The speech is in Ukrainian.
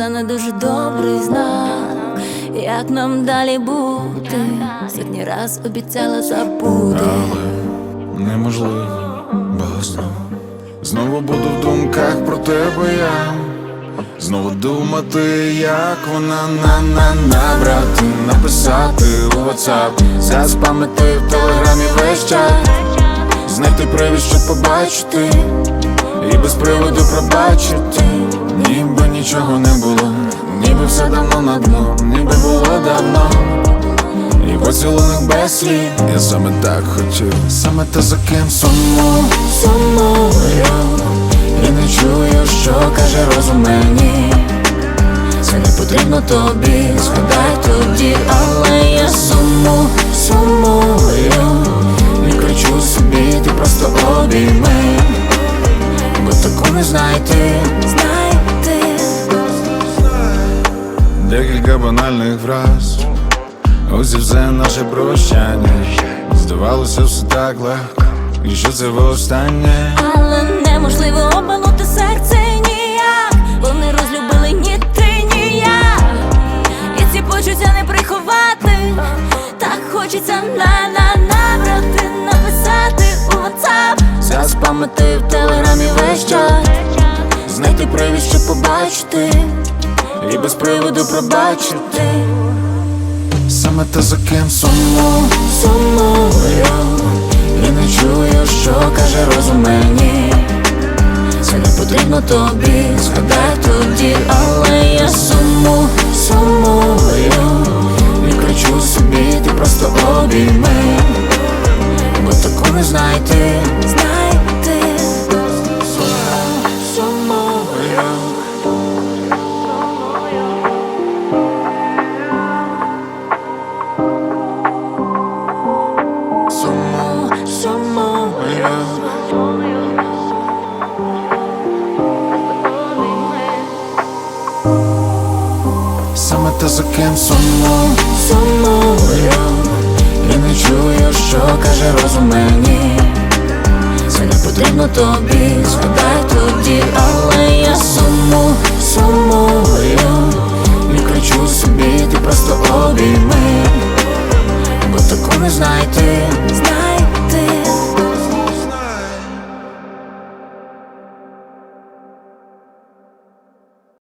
це не дуже добрий знак. Як нам далі бути? Сотні раз обіцяла забути. Але неможливо, бо знову Знову буду в думках про тебе я. Знову думати, як вона на на набрати, написати у WhatsApp. Заспамити в телеграмі весь чат Знайти привід, щоб побачити І без приводу пробачити Ніби нічого не було, ніби все давно на дно, ніби було давно. І поцілунок без слів. Я саме так хотів, саме те за ким суму, сумую І не чую, що каже розум мені. Це не потрібно тобі, згадай тоді, але я суму, сумую Не кричу собі, ти просто обійми знайти, знайти Декілька банальних фраз Ось і все наше прощання Здавалося, все так легко І що це востаннє Але неможливо обманути серце ніяк. Вони розлюбили ні ти, ні я. І ці почуття не приховати. Так хочеться на на набрати, написати у WhatsApp Заспамити в телеграмі без приводу пробачити. Саме те за ким суму, сумую І не чую, що каже розум мені. Це не потрібно тобі, згадай тоді, але я суму, сумую Не кричу собі, ти просто обійми. Бо таку не знайти, знайти. Те за ким сумно, сумую І не чую, що каже розум мені. Це не потрібно тобі, згадай тоді, але я